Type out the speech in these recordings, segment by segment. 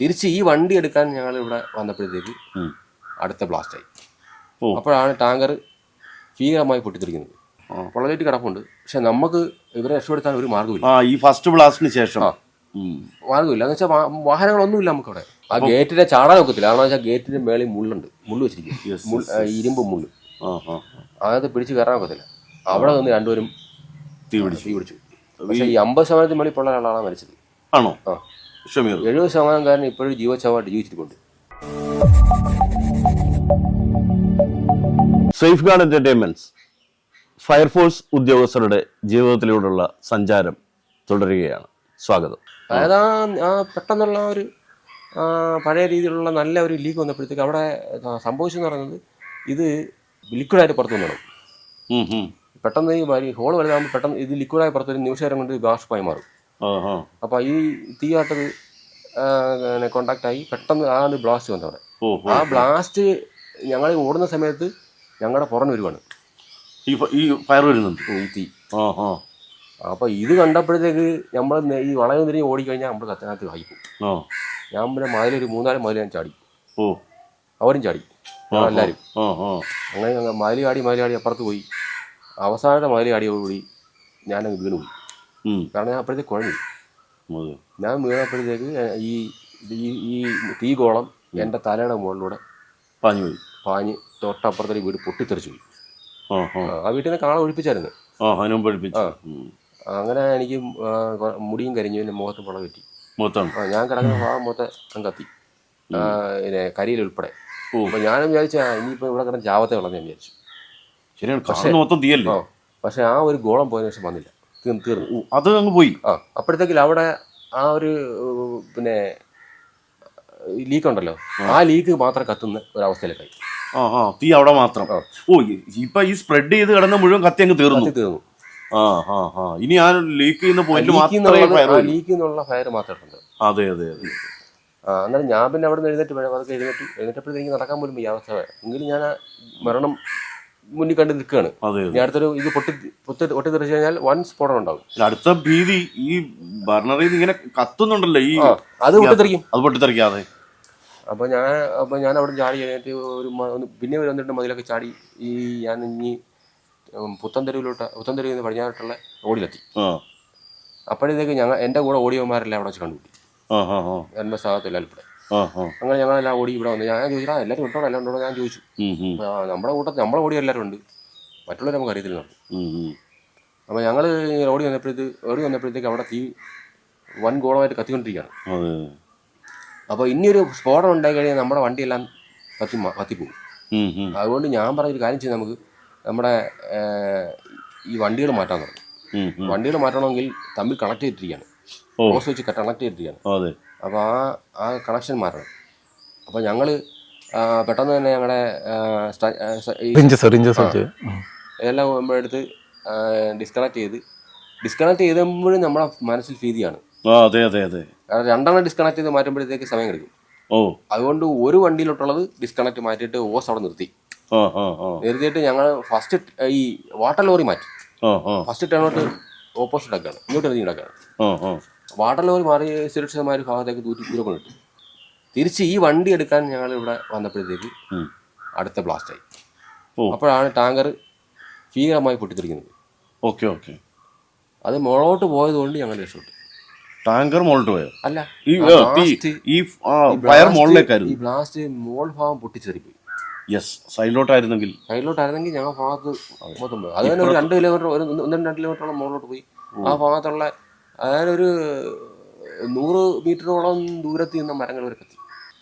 തിരിച്ച് ഈ വണ്ടി എടുക്കാൻ ഞങ്ങൾ ഇവിടെ വന്നപ്പോഴത്തേക്ക്. അടുത്ത ബ്ലാസ്റ്റ് ആയി. അപ്പോഴാണ് ടാങ്കർ ഭീകരമായി പൊട്ടിത്തെറിക്കുന്നത്. പൊള്ളലേറ്റ് കിടപ്പുണ്ട്. പക്ഷെ നമുക്ക് ഇവരെ രക്ഷപ്പെടുത്താൻ ഒരു മാർഗമില്ല. ഈ ഫസ്റ്റ് ബ്ലാസ്റ്റിന് ശേഷം. മാർഗമില്ല. എന്ന് വെച്ചാൽ വാഹനങ്ങളൊന്നുമില്ല നമുക്ക് അവിടെ ആ ഗേറ്റിനെ ചാടാൻ ഒക്കത്തില്ല. കാരണം വെച്ചാൽ ഗേറ്റിന്റെ മേളിൽ മുള്ളുണ്ട്. മുള്ളു വെച്ചിരിക്കും. ഇരുമ്പ് മുള്ളു. അതായത് പിടിച്ച് കയറാൻ ഒക്കത്തില്ല. അവിടെ നിന്ന് രണ്ടുപേരും തീ പിടിച്ചു തീ പിടിച്ചു പക്ഷേ ഈ അമ്പത് ശതമാനത്തിന് മേളിൽ പൊള്ള ഒരാളാണ് മരിച്ചത്. ആണോ? ആ. ഷമീർ എഴുപത് കാരണം ഇപ്പോഴും ജീവച്ചവായിട്ട് ജീവിച്ചിട്ടുണ്ട് സേഫ് ഗാർഡ് എന്റർടൈൻമെന്റ്സ് ഫയർഫോഴ്സ് ഉദ്യോഗസ്ഥരുടെ ജീവിതത്തിലൂടെയുള്ള സഞ്ചാരം തുടരുകയാണ്. സ്വാഗതം. അതായത് ആ- ആ പെട്ടെന്നുള്ള ഒരു പഴയ രീതിയിലുള്ള നല്ല ഒരു ലീക്ക് വന്നപ്പോഴത്തേക്ക് അവിടെ സംഭവിച്ചെന്ന് പറയുന്നത് ഇത് ലിക്വിഡായിട്ട് പുറത്തു വന്നു ഉം, ഉം. പെട്ടെന്ന് ഈ ഹോൾ വലുതാകുമ്പോൾ പെട്ടെന്ന് ഇത് ലിക്വിഡായി പുറത്തൊരു നിമിഷം കൊണ്ട് ബാഷ്പായി മാറും. അപ്പോൾ ഈ തീയാട്ടത് കോണ്ടാക്ട് ആയി. പെട്ടെന്ന് ആ ഒരു ബ്ലാസ്റ്റ് വന്നു അവിടെ. ആ ബ്ലാസ്റ്റ് ഞങ്ങൾ ഓടുന്ന സമയത്ത് ഞങ്ങളുടെ പുറം വരുവാണ്. ഈ ഫയർ വരുന്നുണ്ട്. ഈ തീ. അപ്പോൾ ഇത് കണ്ടപ്പോഴത്തേക്ക് നമ്മൾ ഈ വളയം തിരിഞ്ഞ് ഓടിക്കഴിഞ്ഞാൽ നമ്മൾ കത്തിനകത്ത് വായിക്കും ഞാൻ പിന്നെ മതിലൊരു മൂന്നാൽ മതിൽ ഞാൻ ചാടി. ഓ. അവരും ചാടി. എല്ലാവരും അങ്ങനെ ഞങ്ങൾ മതിൽ ചാടി മതിൽ ചാടി അപ്പുറത്ത് പോയി. അവസാനത്തെ മതിൽ ചാടിയോടുകൂടി ഞാനങ്ങ് വീണു പോയി കാരണം ഞാൻ അപ്പോഴത്തേക്ക് കുഴഞ്ഞു. ഞാൻ വീണപ്പോഴത്തേക്ക് ഈ ഈ ഈ തീ ഗോളം എന്റെ തലയുടെ മുകളിലൂടെ പാഞ്ഞു പോയി. പാഞ്ഞ് തൊട്ടപ്പുറത്തെ വീട് പൊട്ടിത്തെറിച്ചു പോയി. ആ വീട്ടിൽ നിന്ന് കാള ഒഴിപ്പിച്ചായിരുന്നു. അങ്ങനെ എനിക്ക് മുടിയും കരിഞ്ഞു പിന്നെ മുഖത്ത് പുള പറ്റി ഞാൻ കിടക്കുന്ന ഭാഗം മൊത്തം അങ്ങ് കത്തി പിന്നെ കരിയിൽ ഉൾപ്പെടെ. അപ്പൊ ഞാനും വിചാരിച്ച ഇനിയിപ്പോ ഇവിടെ കിടന്ന് ജാവത്തെ ഉള്ളത് ഞാൻ വിചാരിച്ചു. ശരിയാണ് കാണുന്ന മൊത്തം തീയല്ലേ? ആ പക്ഷെ ആ ഒരു ഗോളം പോയതിനു ശേഷം വന്നില്ല. തീർന്നു തീർന്നു അത് അങ്ങ് പോയി. ആ അപ്പോഴത്തേക്കിൽ അവിടെ ആ ഒരു പിന്നെ ലീക്ക് ഉണ്ടല്ലോ ആ ലീക്ക് മാത്രം കത്തുന്ന ഒരവസ്ഥയിലേക്കായി. ആ ആ തീ അവിടെ മാത്രം. ഓ ഇപ്പൊ ഈ സ്പ്രെഡ് ചെയ്ത് കിടന്ന മുഴുവൻ കത്തി അങ്ങ് തീർന്നു. തീർന്നു. ആ ആ ആ. ഇനി ആ ലീക്ക് ചെയ്യുന്ന പോയിന്റ് മാത്രമേ ലീക്ക് എന്നുള്ള ഫയർ മാത്രമുണ്ട് അതെ അതെ അതെ. ആ അന്നേരം ഞാൻ പിന്നെ അവിടെ നിന്ന് എഴുന്നേറ്റ് അതൊക്കെ എഴുന്നേറ്റ് എഴുന്നേറ്റപ്പോഴത്തേക്ക് നടക്കാൻ പോലും ഈ അവസ്ഥ എങ്കിലും ഞാൻ മരണം മുന്നിൽ കണ്ട് നിൽക്കുകയാണ്. ഇനി അടുത്തൊരു ഇത് പൊട്ടി പൊട്ടി പൊട്ടിത്തെറിച്ച് കഴിഞ്ഞാൽ വൻ സ്ഫോടനം ഉണ്ടാവും. അടുത്ത ഭീതി ഈ ബർണറിൽ ഇങ്ങനെ കത്തുന്നുണ്ടല്ലോ ഈ അത് പൊട്ടിത്തെറിക്കും. അത് പൊട്ടിത്തെറിക്കാതെ അപ്പൊ ഞാൻ അപ്പൊ ഞാൻ അവിടെ ചാടി കഴിഞ്ഞിട്ട് ഒരു പിന്നെ ഒരു വന്നിട്ട് മതിലൊക്കെ ചാടി ഈ ഞാൻ ഇനി പുത്തൻതെരുവിലോട്ട് പുത്തൻതെരുവിൽ നിന്ന് പടിഞ്ഞാറോട്ടുള്ള റോഡിലെത്തി. ആ. അപ്പോഴത്തേക്ക് ഞങ്ങൾ എന്റെ കൂടെ ഓടിയവന്മാരെല്ലാം അവിടെ വെച്ച് കണ്ടുപിടി. എന്റെ ആ ആ. അങ്ങനെ ഞങ്ങളെല്ലാം ഓടി ഇവിടെ വന്നു. ഞാൻ ചോദിച്ചാൽ എല്ലാവരും ഉണ്ടോ? എല്ലാം ഉണ്ടോ? ഞാൻ ചോദിച്ചു. നമ്മുടെ കൂട്ടത്തിൽ നമ്മളെ ഓടി എല്ലാവരും ഉണ്ട്. മറ്റുള്ളവരെ നമുക്ക് അറിയത്തില്ല. അപ്പോൾ ഞങ്ങൾ ഓടി വന്നപ്പോഴത്തേക്ക് ഓടി വന്നപ്പോഴത്തേക്ക് അവിടെ തീ വൻ ഗോളമായിട്ട് കത്തിക്കൊണ്ടിരിക്കുകയാണ്. അപ്പോൾ ഇനിയൊരു സ്ഫോടനം ഉണ്ടായി കഴിഞ്ഞാൽ നമ്മുടെ വണ്ടിയെല്ലാം കത്തി കത്തിപ്പോകും. അതുകൊണ്ട് ഞാൻ പറഞ്ഞൊരു കാര്യം ചെയ്ത് നമുക്ക്. നമ്മുടെ ഈ വണ്ടികൾ മാറ്റാൻ തുടങ്ങി. വണ്ടികൾ മാറ്റണമെങ്കിൽ തമ്മിൽ കണക്ട് ചെയ്തിരിക്കുകയാണ് ഓസ് വെച്ച് കണക്ട് ചെയ്തിരിക്കുകയാണ് അതെ. അപ്പോൾ ആ ആ കണക്ഷൻ മാറണം. അപ്പോൾ ഞങ്ങൾ പെട്ടെന്ന് തന്നെ ഞങ്ങളുടെ എല്ലാം എടുത്ത് ഡിസ്കണക്ട് ചെയ്ത് ഡിസ്കണക്ട് ചെയ്തപ്പോഴും നമ്മുടെ മനസ്സിൽ ഭീതിയാണ് ആ അതെ അതെ അതെ. കാരണം രണ്ടെണ്ണം ഡിസ്കണക്ട് ചെയ്ത് മാറ്റുമ്പോഴത്തേക്ക് സമയം കിടക്കും. ഓ. അതുകൊണ്ട് ഒരു വണ്ടിയിലോട്ടുള്ളത് ഡിസ്കണക്ട് മാറ്റിയിട്ട് ഓസ് അവിടെ നിർത്തി. ആ ആ ആ. നിർത്തിയിട്ട് ഞങ്ങൾ ഫസ്റ്റ് ഈ വാട്ടർ ലോറി മാറ്റി. ഫസ്റ്റ് ടേണോട്ട് ഓപ്പോസിറ്റ് ആക്കുകയാണ് ഇങ്ങോട്ട് എറിഞ്ഞ് കിടക്കുകയാണ് ആ ആ. വാട്ടർ ലോറി മാറി സുരക്ഷിതമായ ഒരു ഭാഗത്തേക്ക് തൂറ്റി ദൂരെ കൊണ്ടിട്ടു തിരിച്ച് ഈ വണ്ടി എടുക്കാൻ ഞങ്ങൾ ഇവിടെ വന്നപ്പോഴത്തേക്ക്. അടുത്ത ബ്ലാസ്റ്റായി. അപ്പോഴാണ് ടാങ്കർ ഭീകരമായി പൊട്ടിത്തെറിക്കുന്നത്. Okay okay. അത് മുകളോട്ട് പോയതുകൊണ്ട് ഞങ്ങൾ രക്ഷപ്പെട്ടു. ടാങ്കർ മുകളിലോട്ട് പോയോ? അല്ല ഈ ഈ ഫയർ മുകളിലേക്കായിരുന്നു. ഈ ബ്ലാസ്റ്റ് മോൾ ഭാഗം പൊട്ടിച്ചെറിപ്പോയി. യെസ് സൈഡിലോട്ടായിരുന്നെങ്കിൽ. സൈഡിലോട്ടായിരുന്നെങ്കിൽ ഞങ്ങൾ ഭാഗത്ത് മൊത്തം പോയി. അത് തന്നെ ഒരു രണ്ട് കിലോമീറ്റർ ഒരു ഒന്ന് രണ്ട് കിലോമീറ്ററോളം മുകളിലോട്ട് പോയി. ആ ഭാഗത്തുള്ള അതായത് ഒരു നൂറ് മീറ്ററോളം ദൂരത്ത് നിന്ന മരങ്ങൾ വരെ കത്തി.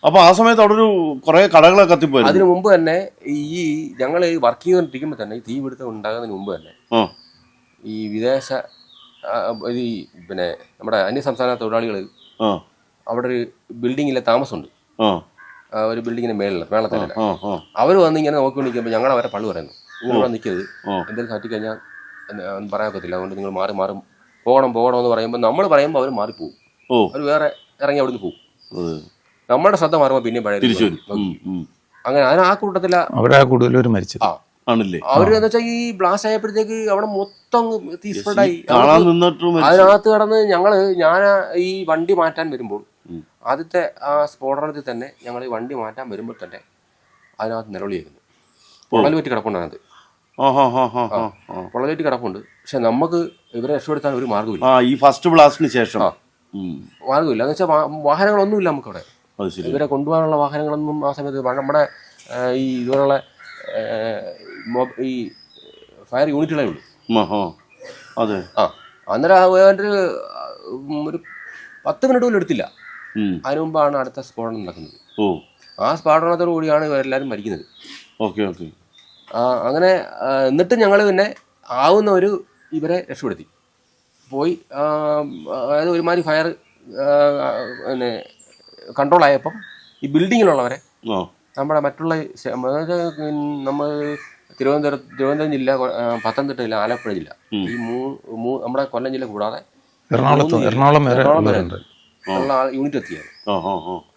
അപ്പൊ ആ സമയത്ത് അവിടെ ഒരു കുറെ കടകളൊക്കെ കത്തിപ്പോയി അതിനു മുമ്പ് തന്നെ ഈ ഞങ്ങൾ വർക്ക് ചെയ്തുകൊണ്ടിരിക്കുമ്പോൾ തന്നെ ഈ തീ പിടുത്തം ഉണ്ടാകുന്നതിന് മുമ്പ് തന്നെ ഈ വിദേശ ഈ പിന്നെ നമ്മുടെ അന്യ സംസ്ഥാന തൊഴിലാളികൾ അവിടെ ഒരു ബിൽഡിങ്ങിലെ താമസമുണ്ട്. ഒരു ബിൽഡിങ്ങിന്റെ മേളിൽ മേളത്തിൽ അവർ വന്ന് ഇങ്ങനെ നോക്കിക്കൊണ്ടിരിക്കുമ്പോൾ ഞങ്ങൾ അവരെ പള്ളു പറയുന്നു. നിങ്ങൾ ഇവിടെ നിൽക്കരുത്. എന്തെങ്കിലും തട്ടിക്കഴിഞ്ഞാൽ എന്ന് പറയാൻ പറ്റത്തില്ല അതുകൊണ്ട് നിങ്ങൾ മാറി മാറും പോകണം പോകണം എന്ന് പറയുമ്പോൾ നമ്മൾ പറയുമ്പോൾ അവർ മാറിപ്പോവും. ഓ. അവർ വേറെ ഇറങ്ങി അവിടുന്ന് പോകും നമ്മുടെ ശ്രദ്ധ മാറുമ്പോൾ പിന്നെയും പഴയ തിരിച്ചു വരും. ഉം, ഉം. അങ്ങനെ അതിന് ആ കൂട്ടത്തില അവരാ കൂടുതലൊരു മരിച്ചത്. ആ. ആണല്ലേ? അവർ എന്ന് വെച്ചാൽ ഈ ബ്ലാസ്റ്റ് ആയപ്പോഴത്തേക്ക് അവിടെ മൊത്തം തീ സ്പ്രെഡായി കാണാൻ നിന്നിട്ടും മരിച്ചു. അതിനകത്ത് കിടന്ന് ഞങ്ങൾ ഞാൻ ഈ വണ്ടി മാറ്റാൻ വരുമ്പോൾ. ആദ്യത്തെ ആ സ്ഫോടനത്തിൽ തന്നെ ഞങ്ങൾ ഈ വണ്ടി മാറ്റാൻ വരുമ്പോൾ തന്നെ അതിനകത്ത് നിലവിളിയായിരുന്നു. പൊള്ളൽ പറ്റി കിടപ്പുണ്ടായത് ആ പറ്റി കിടപ്പുണ്ട്. പക്ഷെ നമുക്ക് ഇവരെ രക്ഷപ്പെടുത്താൻ ഒരു മാർഗമില്ല. ആ ഈ ഫസ്റ്റ് ബ്ലാസ്റ്റിന് ശേഷം. ആ. ഉം. മാർഗമില്ല. എന്ന് വെച്ചാൽ വാഹനങ്ങളൊന്നുമില്ല നമുക്കവിടെ. അത് ശരി. ഇവരെ കൊണ്ടുപോകാനുള്ള വാഹനങ്ങളൊന്നും ആ സമയത്ത് വ- നമ്മുടെ ആ, ഈ ഇതുപോലുള്ള ആ, മൊ- ഈ ഫയർ യൂണിറ്റുകളേ ഉള്ളൂ. ആ, ആ. അതെ. ആ. അന്നേരം ആ ഒരു ഉം, ഒരു പത്ത് മിനിറ്റ് പോലും എടുത്തില്ല. ഉം. അതിനു മുമ്പാണ് അടുത്ത സ്ഫോടനം നടക്കുന്നത്. ഓ. ആ സ്ഫോടനത്തോടു കൂടിയാണ് ഇവരെല്ലാവരും മരിക്കുന്നത്. Okay okay. അങ്ങനെ എന്നിട്ട് ഞങ്ങൾ പിന്നെ ആവുന്ന ഒരു ഇവരെ രക്ഷപ്പെടുത്തി. പോയി അതായത് ഒരുമാതിരി ഫയർ പിന്നെ കൺട്രോൾ ആയപ്പം ഈ ബിൽഡിങ്ങിലുള്ളവരെ നമ്മുടെ മറ്റുള്ള നമ്മൾ തിരുവനന്തപുരം തിരുവനന്തപുരം ജില്ല പത്തനംതിട്ട ജില്ല ആലപ്പുഴ ജില്ല. ഈ മൂ മൂ- നമ്മുടെ കൊല്ലം ജില്ല കൂടാതെ എറണാകുളത്ത് എറണാകുളം എറണാകുളം വരെ ഉള്ള യൂണിറ്റ് എത്തിയത്.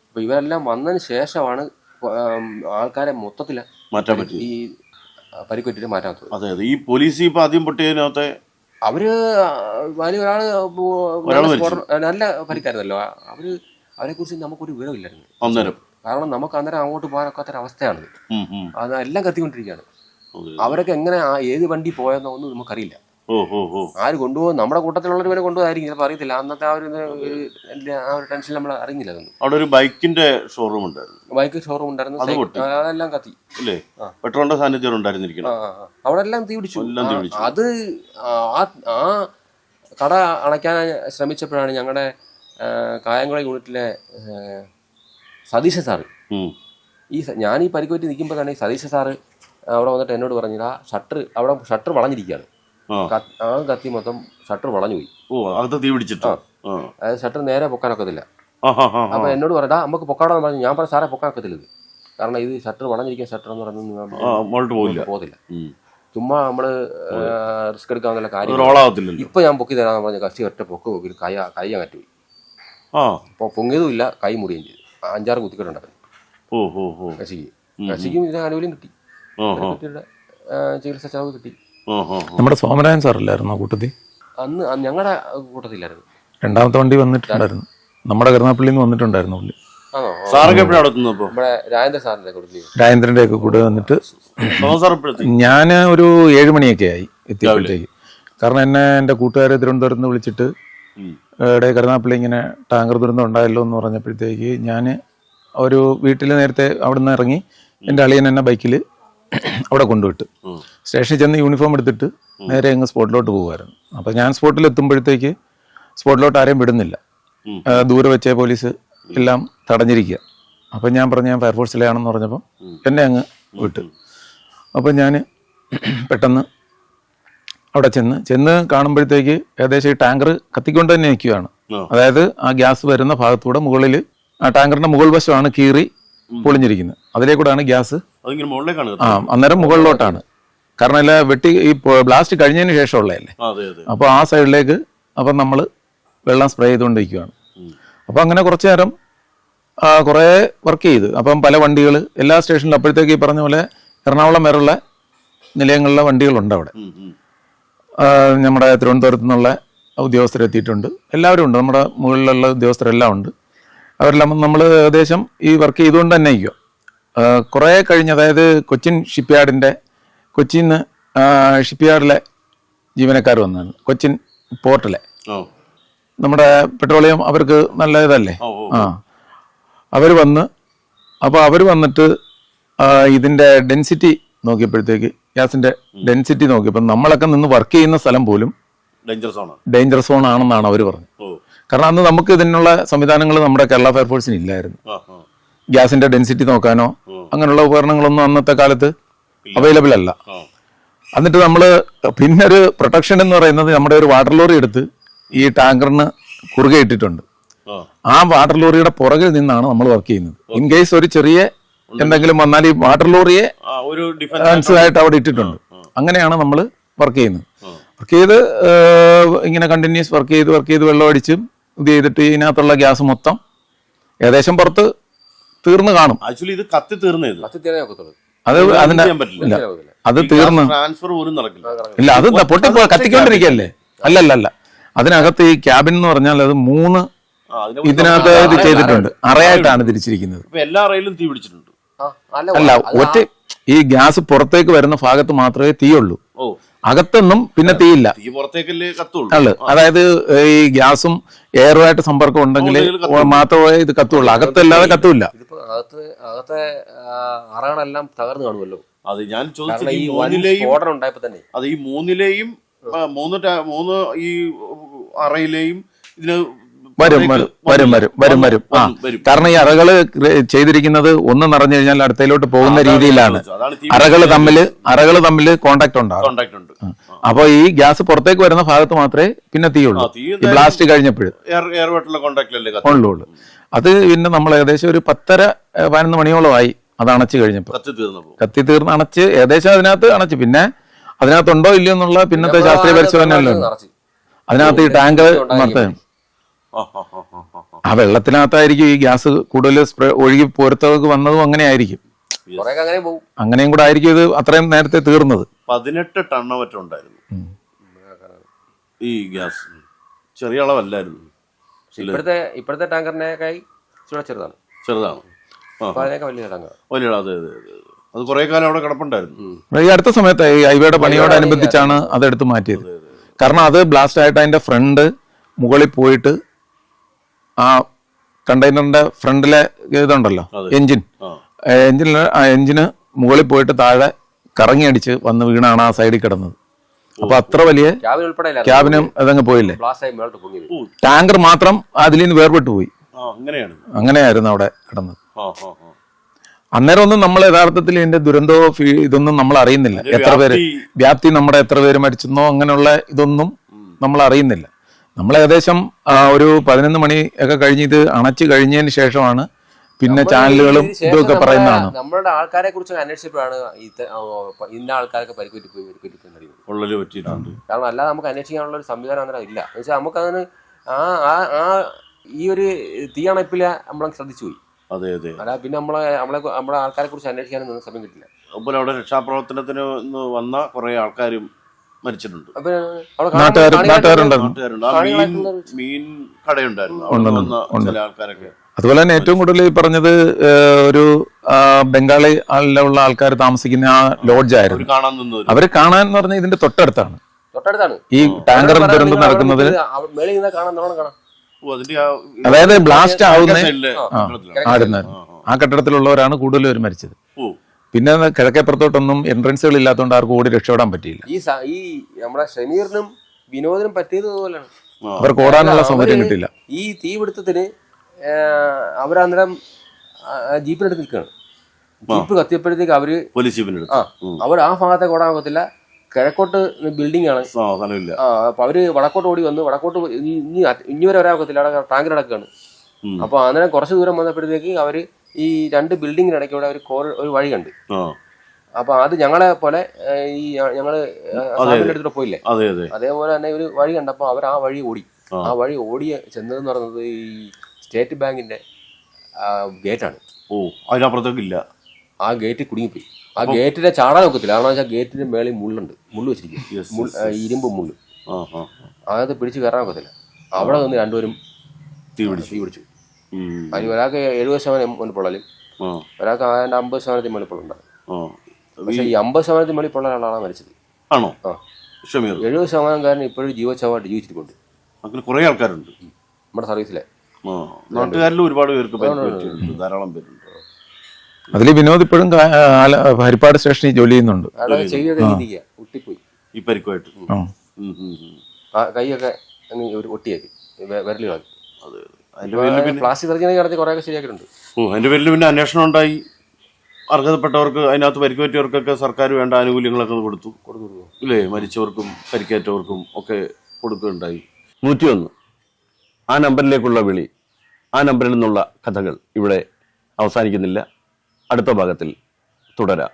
അപ്പോൾ ഇവരെല്ലാം വന്നതിന് ശേഷമാണ് ആൾക്കാരെ മൊത്തത്തിൽ മാറ്റാൻ പറ്റി ഈ പരിക്കുപറ്റിട്ട് മാറ്റാത്തത്. അതെ അതെ. ഈ പോലീസ് ഇപ്പൊ ആദ്യം പൊട്ടിയതിനകത്തെ അവർ വലിയ ഒരാൾ നല്ല പരിക്കായിരുന്നല്ലോ. അവർ അവരെ കുറിച്ച് നമുക്കൊരു വിവരമില്ലായിരുന്നു. അന്നേരം. കാരണം നമുക്ക് അന്നേരം അങ്ങോട്ട് പോകാനൊക്കാത്തൊരവസ്ഥയാണ് ഉം, ഉം. അതെല്ലാം കത്തിക്കൊണ്ടിരിക്കുകയാണ്. അവരൊക്കെ എങ്ങനെ ഏത് വണ്ടി പോയെന്നോ ഒന്നും നമുക്കറിയില്ല. ആര് കൊണ്ടുപോകും? നമ്മുടെ കൂട്ടത്തിലുള്ളവർ ഇവരെ കൊണ്ടുപോകായിരിക്കും ചിലപ്പോൾ അറിയത്തില്ല. അന്നത്തെ ആ ഒരു ആ ഒരു ടെൻഷൻ നമ്മൾ അറിഞ്ഞില്ല അവിടെ ഒരു ബൈക്കിന്റെ ഷോറൂം ഉണ്ടായിരുന്നു. ബൈക്ക് ഷോറൂം ഉണ്ടായിരുന്നു. അതെല്ലാം കത്തി. അല്ലേ. പെട്രോളിന്റെ സാന്നിധ്യം ഉണ്ടായിരുന്നിരിക്കണം. അവിടെ എല്ലാം തീ പിടിച്ചു. അത് ആ കട അണയ്ക്കാൻ ശ്രമിച്ചപ്പോഴാണ് ഞങ്ങളുടെ കായംകുളം യൂണിറ്റിലെ സതീശ സാറ്. ഈ ഞാൻ ഈ പരിക്കുപറ്റി നിൽക്കുമ്പോൾ തന്നെ സതീശ സാറ് അവിടെ വന്നിട്ട് എന്നോട് പറഞ്ഞില്ല ആ ഷട്ടർ അവിടെ ഷട്ടർ വളഞ്ഞിരിക്കുകയാണ്. ആ. കത്ത്- മൊത്തം ഷട്ടർ വളഞ്ഞു പോയി ഓ അത് തീ പിടിച്ചിട്ട്? അതായത് ഷട്ടർ നേരെ പൊക്കാനൊക്കത്തില്ല. അപ്പൊ എന്നോട് പറയാ നമുക്ക് പൊക്കാടാന്ന് പറഞ്ഞു. ഞാൻ പറഞ്ഞു സാറേ പൊക്കാനൊക്കത്തില്ല ഇത്. കാരണം ഇത് ഷട്ടർ വളഞ്ഞിരിക്കുന്ന ഷട്ടർ എന്ന് പറഞ്ഞു പോകില്ല പോകത്തില്ല. ചുമ്മാ നമ്മൾ റിസ്ക് എടുക്കാന്നുള്ള കാര്യം. ഇപ്പൊ ഞാൻ പൊക്കി തരാന്ന് പറഞ്ഞ കക്ഷി ഒറ്റ പൊക്ക് പൊക്കി കൈ കൈ അകറ്റി പോയി. അപ്പോൾ പൊങ്ങിയതും ഇല്ല കൈ മുടിയും ചെയ്തു. അഞ്ചാറ് ഓ കശിക്ക്. കശിക്കും ഇതിന് ആനുകൂല്യം കിട്ടി. ചികിത്സ ചെലവ് കിട്ടി. നമ്മുടെ സോമരാജൻ സാറല്ലായിരുന്നു കൂട്ടത്തിൽ? അന്ന് ഞങ്ങളുടെ കൂട്ടത്തിലായിരുന്നു. രണ്ടാമത്തെ വണ്ടി വന്നിട്ടുണ്ടായിരുന്നു. നമ്മുടെ കരുനാപ്പള്ളിയിൽ നിന്ന് വന്നിട്ടുണ്ടായിരുന്നു പുള്ളി. രാജേന്ദ്രന്റെ ഒക്കെ കൂടെ വന്നിട്ട് ഞാൻ ഒരു ഏഴുമണിയൊക്കെ ആയി എത്തിയപ്പോഴത്തേക്ക്. കാരണം എന്നെ എന്റെ കൂട്ടുകാരെ തിരുവനന്തപുരത്ത് നിന്ന് വിളിച്ചിട്ട്. ഇവിടെ കരുനാപ്പള്ളി ഇങ്ങനെ ടാങ്കർ ദുരന്തം ഉണ്ടായല്ലോ എന്ന് പറഞ്ഞപ്പോഴത്തേക്ക് ഞാൻ ഒരു വീട്ടിൽ നേരത്തെ അവിടെ നിന്ന് ഇറങ്ങി എന്റെ അളിയൻ എന്നെ ബൈക്കിൽ അവിടെ കൊണ്ടുവിട്ട്. സ്റ്റേഷനിൽ ചെന്ന് യൂണിഫോം എടുത്തിട്ട് നേരെ അങ്ങ് സ്പോട്ടിലോട്ട് പോകുമായിരുന്നു അപ്പം ഞാൻ സ്പോട്ടിൽ എത്തുമ്പോഴത്തേക്ക് സ്പോട്ടിലോട്ട് ആരെയും വിടുന്നില്ല. ദൂരെ വെച്ചേ പോലീസ് എല്ലാം തടഞ്ഞിരിക്കുക. അപ്പം ഞാൻ പറഞ്ഞു ഞാൻ ഫയർഫോഴ്സിലാണെന്ന് പറഞ്ഞപ്പം എന്നെ അങ്ങ് വിട്ടു. അപ്പം ഞാൻ പെട്ടെന്ന് അവിടെ ചെന്ന് ചെന്ന് കാണുമ്പോഴത്തേക്ക് ഏകദേശം ഈ ടാങ്കർ കത്തിക്കൊണ്ട് തന്നെ നിൽക്കുകയാണ്. അതായത് ആ ഗ്യാസ് വരുന്ന ഭാഗത്തൂടെ മുകളിൽ ആ ടാങ്കറിന്റെ മുകൾ വശമാണ് കീറി പൊളിഞ്ഞിരിക്കുന്നത്. അതിലേക്കൂടാണ് ഗ്യാസ് അതിങ്ങനെ മുകളിലേക്കാണ് ആ. അന്നേരം മുകളിലോട്ടാണ്. കാരണം അല്ല വെട്ടി ഈ ബ്ലാസ്റ്റ് കഴിഞ്ഞതിന് ശേഷമുള്ളതല്ലേ? അപ്പോൾ ആ സൈഡിലേക്ക് അപ്പം നമ്മൾ വെള്ളം സ്പ്രേ ചെയ്തുകൊണ്ടിരിക്കുകയാണ്. അപ്പോൾ അങ്ങനെ കുറച്ച് നേരം കുറേ വർക്ക് ചെയ്ത്. അപ്പം പല വണ്ടികൾ എല്ലാ സ്റ്റേഷനിലും അപ്പോഴത്തേക്ക് ഈ പറഞ്ഞ പോലെ എറണാകുളം വരെയുള്ള നിലയങ്ങളിലെ വണ്ടികളുണ്ട് അവിടെ. നമ്മുടെ തിരുവനന്തപുരത്ത് നിന്നുള്ള ഉദ്യോഗസ്ഥരെത്തിയിട്ടുണ്ട് എല്ലാവരും ഉണ്ട്. നമ്മുടെ മുകളിലുള്ള ഉദ്യോഗസ്ഥരെല്ലാം ഉണ്ട്. അവരെല്ലാം നമ്മൾ ഏകദേശം ഈ വർക്ക് ചെയ്തുകൊണ്ട് തന്നെ ഇരിക്കുക കുറേ കഴിഞ്ഞ് അതായത് കൊച്ചിൻ ഷിപ്പ്യാർഡിന്റെ കൊച്ചിയിൽ നിന്ന് ഷിപ്പ്യാർഡിലെ ജീവനക്കാർ വന്നതാണ്. കൊച്ചിൻ പോർട്ടിലെ. നമ്മുടെ പെട്രോളിയം അവർക്ക് നല്ല ഇതല്ലേ? ആ. അവർ വന്ന് അപ്പോൾ അവർ വന്നിട്ട് ഇതിന്റെ ഡെൻസിറ്റി നോക്കിയപ്പോഴത്തേക്ക് ഗ്യാസിന്റെ ഡെൻസിറ്റി നോക്കിയപ്പോൾ നമ്മളൊക്കെ നിന്ന് വർക്ക് ചെയ്യുന്ന സ്ഥലം പോലും ഡേഞ്ചറസ് ആണ്. ഡേഞ്ചർ സോൺ ആണെന്നാണ് അവർ പറഞ്ഞത്. കാരണം അന്ന് നമുക്ക് ഇതിനുള്ള സംവിധാനങ്ങൾ നമ്മുടെ കേരള ഫയർഫോഴ്സിന് ഇല്ലായിരുന്നു. ഗ്യാസിന്റെ ഡെൻസിറ്റി നോക്കാനോ. അങ്ങനെയുള്ള ഉപകരണങ്ങളൊന്നും അന്നത്തെ കാലത്ത് അവൈലബിൾ അല്ല. എന്നിട്ട് നമ്മൾ പിന്നെ ഒരു പ്രൊട്ടക്ഷൻ എന്ന് പറയുന്നത് നമ്മുടെ ഒരു വാട്ടർ ലോറി എടുത്ത് ഈ ടാങ്കറിന് കുറുകെ ഇട്ടിട്ടുണ്ട്. ആ. വാട്ടർ ലോറിയുടെ പുറകിൽ നിന്നാണ് നമ്മൾ വർക്ക് ചെയ്യുന്നത്. ഇൻ കേസ് ഒരു ചെറിയ എന്തെങ്കിലും വന്നാൽ ഈ വാട്ടർ ലോറിയെ ഒരു ഡിഫൻസ് ആയിട്ട് അവിടെ ഇട്ടിട്ടുണ്ട്. അങ്ങനെയാണ് നമ്മൾ വർക്ക് ചെയ്യുന്നത്. വർക്ക് ചെയ്ത് ഇങ്ങനെ കണ്ടിന്യൂസ് വർക്ക് ചെയ്ത് വർക്ക് ചെയ്ത് വെള്ളം അടിച്ചും ഇത് ചെയ്തിട്ട് ഇതിനകത്തുള്ള ഗ്യാസ് മൊത്തം ഏകദേശം പുറത്ത് തീർന്നു കാണും. ആക്ച്വലി ഇത് കത്തി തീർന്നേ ഇത്. ഒക്കത്തുള്ളൂ. അത് ഇത് അതിന്റെ ചെയ്യാൻ പറ്റില്ല. ഇല്ല. അത് തീർന്നു ട്രാൻസ്ഫർ പോലും നടക്കില്ല. ഇല്ല അത് പൊട്ടി കത്തിക്കൊണ്ടിരിക്കല്ലേ? അല്ല അല്ല അല്ല അതിനകത്ത് ഈ ക്യാബിൻ എന്ന് പറഞ്ഞാൽ അത് മൂന്ന് ആ, അതിനെ ഇതിനകത്ത് ഇത് ചെയ്തിട്ടുണ്ട്. അറയായിട്ടാണ് തിരിച്ചിരിക്കുന്നത്. ഇപ്പൊ എല്ലാ അറയിലും തീ പിടിച്ചിട്ടുണ്ട്. ആ, അല്ല അല്ല അത് ഒറ്റ ഈ ഗ്യാസ് പുറത്തേക്ക് വരുന്ന ഭാഗത്ത് മാത്രമേ തീയുള്ളൂ. അകത്തൊന്നും പിന്നെ തീയില്ല. തീ പുറത്തേക്കല്ലേ കത്തുള്ളൂ. അതായത് ഈ ഗ്യാസും എയറുമായിട്ട് സമ്പർക്കം ഉണ്ടെങ്കിൽ മാത്രമേ ഇത് കത്തുള്ളൂ. അകത്തല്ലാതെ കത്തൂല്ല. അകത്ത് അറകളെല്ലാം തകർന്നു കാണുമല്ലോ. അത് ഞാൻ ചോദിച്ചു അത് ഈ മൂന്നിലെയും മൂന്ന് മൂന്ന് ഈ അറയിലെയും ഇതിന് വരും വരും വരും വരും വരും വരും. ആ കാരണം ഈ അറകൾ ചെയ്തിരിക്കുന്നത് ഒന്ന് നിറഞ്ഞു കഴിഞ്ഞാൽ അടുത്തയിലോട്ട് പോകുന്ന രീതിയിലാണ്. അറകൾ തമ്മിൽ അറകൾ തമ്മിൽ കോണ്ടാക്ട് ഉണ്ടാകും. ഉണ്ട്. അപ്പൊ ഈ ഗ്യാസ് പുറത്തേക്ക് വരുന്ന ഭാഗത്ത് മാത്രമേ പിന്നെ തീയുള്ളൂ. ഈ ബ്ലാസ്റ്റ് കഴിഞ്ഞപ്പോഴും. ഉള്ളൂ ഉള്ളൂ അത് പിന്നെ നമ്മൾ ഏകദേശം ഒരു പത്തര പതിനൊന്ന് മണിയോളമായി അത് അണച്ചു കഴിഞ്ഞപ്പോൾ. കത്തി തീർന്ന് അണച്ച് ഏകദേശം അതിനകത്ത് അണച്ച്. പിന്നെ അതിനകത്തുണ്ടോ ഇല്ലയോ എന്നുള്ള പിന്നത്തെ ശാസ്ത്രീയ പരിശോധന അതിനകത്ത് ഈ ടാങ്ക് ഉണ്ടായിരിക്കും. ആ, വെള്ളത്തിനകത്തായിരിക്കും ഈ ഗ്യാസ് കൂടുതൽ സ്പ്രേ ഒഴുകി പുറത്തേക്ക് വന്നതും അങ്ങനെ ആയിരിക്കും കൊറേ അങ്ങനെ പോകും അങ്ങനെയും കൂടെ ആയിരിക്കും ഇത് അത്രയും നേരത്തെ തീർന്നത്. പതിനെട്ട് ടണ്ണ മറ്റും ഉണ്ടായിരുന്നു. ഈ ഗ്യാസ്. ചെറിയ അളവല്ലായിരുന്നു. ഇപ്പോഴത്തെ ഇപ്പോഴത്തെ ടാങ്കറിനേക്കായി ചൂടെ ചെറുതാണ്. ചെറുതാണ്. വലിയ അതെ അതെ. അത്. കുറെ കാലം അവിടെ കിടപ്പുണ്ടായിരുന്നു. ഈ അടുത്ത സമയത്ത് ഈ ഹൈവേയുടെ പണിയോടനുബന്ധിച്ചാണ് അതെടുത്ത് മാറ്റിയത്. കാരണം അത് ബ്ലാസ്റ്റ് ആയിട്ട് അതിന്റെ ഫ്രണ്ട് മുകളിൽ പോയിട്ട് ആ കണ്ടെയ്നറിന്റെ ഫ്രണ്ടിലെ ഇതുണ്ടല്ലോ. എഞ്ചിൻ ആ. എഞ്ചിനിൽ ആ എഞ്ചിന് മുകളിൽ പോയിട്ട് താഴെ കറങ്ങി അടിച്ച് വന്ന് വീണാണ് ആ സൈഡിൽ കിടന്നത്. അപ്പൊ അത്ര വലിയ ക്യാബിനും അതങ്ങ് പോയില്ലേ? ടാങ്കർ മാത്രം അതിൽ നിന്ന് വേർപെട്ട് പോയി. ആ അങ്ങനെയാണ്. അങ്ങനെയായിരുന്നു അവിടെ കിടന്നത്. അന്നേരം ഒന്നും നമ്മൾ യഥാർത്ഥത്തിൽ ഇതിന്റെ ദുരന്തോ ഇതൊന്നും നമ്മൾ അറിയുന്നില്ല. എത്ര പേര് വ്യാപ്തി- വ്യാപ്തി നമ്മുടെ എത്ര പേര് മരിച്ചെന്നോ അങ്ങനെയുള്ള ഇതൊന്നും നമ്മൾ അറിയുന്നില്ല. നമ്മൾ ഏകദേശം ഒരു പതിനൊന്ന് മണി ഒക്കെ കഴിഞ്ഞ് ഇത് അണച്ചു കഴിഞ്ഞതിന് ശേഷമാണ് പിന്നെ ചാനലുകളും ഇതൊക്കെ പറയുന്നതാണ്. നമ്മളുടെ ആൾക്കാരെ കുറിച്ച് അന്വേഷിച്ചപ്പോഴാണ് ഇന്ന ആൾക്കാരൊക്കെ പരിക്കുറ്റി പോയി പരിക്കുറ്റി പോയി പൊള്ളൽ പറ്റിയിട്ടുണ്ട്. കാരണം അല്ലാതെ നമുക്ക് അന്വേഷിക്കാനുള്ള ഒരു സംവിധാനം ഇല്ല. എന്ന് വെച്ചാൽ നമുക്ക് അതിന് ആ ആ ആ ഈ ഒരു തീയണപ്പിൽ നമ്മളെ ശ്രദ്ധിച്ചു പോയി. അതെ അതെ. അല്ല പിന്നെ നമ്മളെ നമ്മളെ നമ്മളെ ആൾക്കാരെ കുറിച്ച് അന്വേഷിക്കാനൊന്നും സമയം കിട്ടില്ല. അതുപോലെ അവിടെ രക്ഷാപ്രവർത്തനത്തിന് വന്ന കുറെ ആൾക്കാരും മരിച്ചിട്ടുണ്ട് നാട്ടുകാരുണ്ടായിരുന്നു ആ മീൻ മീൻ കടയുണ്ടായിരുന്നു അവിടെ വന്ന ചില ആൾക്കാരൊക്കെ അതുപോലെ തന്നെ ഏറ്റവും കൂടുതൽ ഈ പറഞ്ഞത് ഒരു ബംഗാളി ആളിലുള്ള ആൾക്കാർ താമസിക്കുന്ന ആ ലോഡ്ജ് ആയിരുന്നു അവർ കാണാൻ അവർ കാണാൻ എന്ന് പറഞ്ഞാൽ ഇതിന്റെ തൊട്ടടുത്താണ് തൊട്ടടുത്താണ് ഈ ടാങ്കർ ദുരന്തം നടക്കുന്നത് അതായത് ബ്ലാസ്റ്റ് ആവുന്ന ആ, കെട്ടിടത്തിലുള്ളവരാണ് കൂടുതലും മരിച്ചത് പിന്നെ കിഴക്കേപ്പുറത്തോട്ടൊന്നും എൻട്രൻസുകൾ ഇല്ലാത്തതുകൊണ്ട് ആർക്കും ഓടി രക്ഷപ്പെടാൻ പറ്റിയില്ല. ഈ സ- ഈ നമ്മുടെ ഷമീറിനും വിനോദിനും പറ്റിയതുപോലെയാണ് അവർക്ക് ഓടാനുള്ള സൗകര്യം കിട്ടില്ല ഈ തീപിടുത്തത്തിന് അവരന്നേരം ജീപ്പിനെടുത്ത് നിൽക്കുകയാണ്. ജീപ്പ് കത്തിയപ്പോഴത്തേക്ക് അവർ പോലീസ് ജീപ്പിനെടുത്ത്. ആ അവർ ആ ഭാഗത്തേക്ക് ഓടാൻ ഒക്കത്തില്ല. കിഴക്കോട്ട് ബിൽഡിംഗ് ആണ്. ആ സ്ഥലമില്ല. ആ അപ്പൊ അവർ വടക്കോട്ട് ഓടി വന്ന് വടക്കോട്ട് പോയി- ഇനി ഇനി വരെ വരാൻ ഒക്കത്തില്ല. അവിടെ ടാങ്കർ നടക്കുകയാണ് ഉം. അപ്പൊ അന്നേരം കുറച്ച് ദൂരം വന്നപ്പോഴത്തേക്ക് അവർ ഈ രണ്ട് ബിൽഡിങ്ങിനിടയ്ക്കൂടെ ഒരു കോർ ഒരു വഴി കണ്ട്. അപ്പൊ അത് ഞങ്ങളെ പോലെ ഈ ഞങ്ങൾ എടുത്തിട്ട് പോയില്ലേ? അതെ അതെ. അതേപോലെ തന്നെ ഒരു വഴി കണ്ടപ്പോ അവർ ആ വഴി ഓടി. ആ. വഴി ഓടിയ ചെന്നതെന്ന് പറയുന്നത് ഈ സ്റ്റേറ്റ് ബാങ്കിന്റെ ഗേറ്റാണ്. ഓ അതിനപ്പുറത്തേക്ക് ഇല്ല. ആ ഗേറ്റ് കുടുങ്ങിപ്പോയി. ആ ഗേറ്റിന്റെ ചാടാൻ ഒക്കത്തില്ല. കാരണം വെച്ചാൽ ഗേറ്റിന്റെ മേളിൽ മുള്ളുണ്ട്. മുള്ളു വെച്ചിരിക്കും. ഇരുമ്പ് മുള്ളു. അതായത് പിടിച്ച് കയറാൻ ഒക്കത്തില്ല. അവിടെ നിന്ന് രണ്ടുപേരും തീ പിടിച്ചു തീ പിടിച്ചു ഉം. അതിൽ ഒരാൾക്ക് എഴുപത് ശതമാനം ആ. ഒരാൾക്ക് അതിന്റെ അമ്പത് ശതമാനത്തിൽ ആ. പക്ഷെ ഈ അമ്പത് ശതമാനത്തിൽ മുകളിലുള്ള ആളാണ് മരിച്ചത്. ആണോ? ആ. എഴുപത് ശതമാനം കാരണം ഇപ്പോഴും ജീവചവമായിട്ട് ജീവിച്ചിട്ടുണ്ട് അങ്ങനെ കുറെ ആൾക്കാരുണ്ട്. നമ്മുടെ സർവീസിലെ. നാട്ടുകാരിലും ഒരുപാട് പേർക്ക് ധാരാളം പേരുണ്ട്. അതിൽ വിനോദ് ഇപ്പോഴും ഹരിപ്പാട് സ്റ്റേഷനിൽ ജോലി ചെയ്യുന്നുണ്ട്. ഒട്ടിപ്പോയി ഈ പരിക്കുമായിട്ട്. കൈയൊക്കെ ഒരു ഒട്ടിയാക്കി. വിരലുകളാക്കി അതെ. പ്ലാസ്റ്റിക് സർജറി നടത്തി ശരിയാക്കിയിട്ടുണ്ട്. അതിന്റെ പേരിൽ പിന്നെ അന്വേഷണം ഉണ്ടായി. അർഹതപ്പെട്ടവർക്ക് അതിനകത്ത് പരിക്ക് പറ്റിയവർക്കൊക്കെ സർക്കാർ വേണ്ട ആനുകൂല്യങ്ങളൊക്കെ കൊടുത്തു. ഇല്ലേ? മരിച്ചവർക്കും പരിക്കേറ്റവർക്കും ഒക്കെ കൊടുക്കുകയുണ്ടായി. നൂറ്റിയൊന്ന്. ആ നമ്പറിലേക്കുള്ള വിളി ആ നമ്പറിൽ നിന്നുള്ള കഥകൾ ഇവിടെ അവസാനിക്കുന്നില്ല. അടുത്ത ഭാഗത്തിൽ തുടരാം.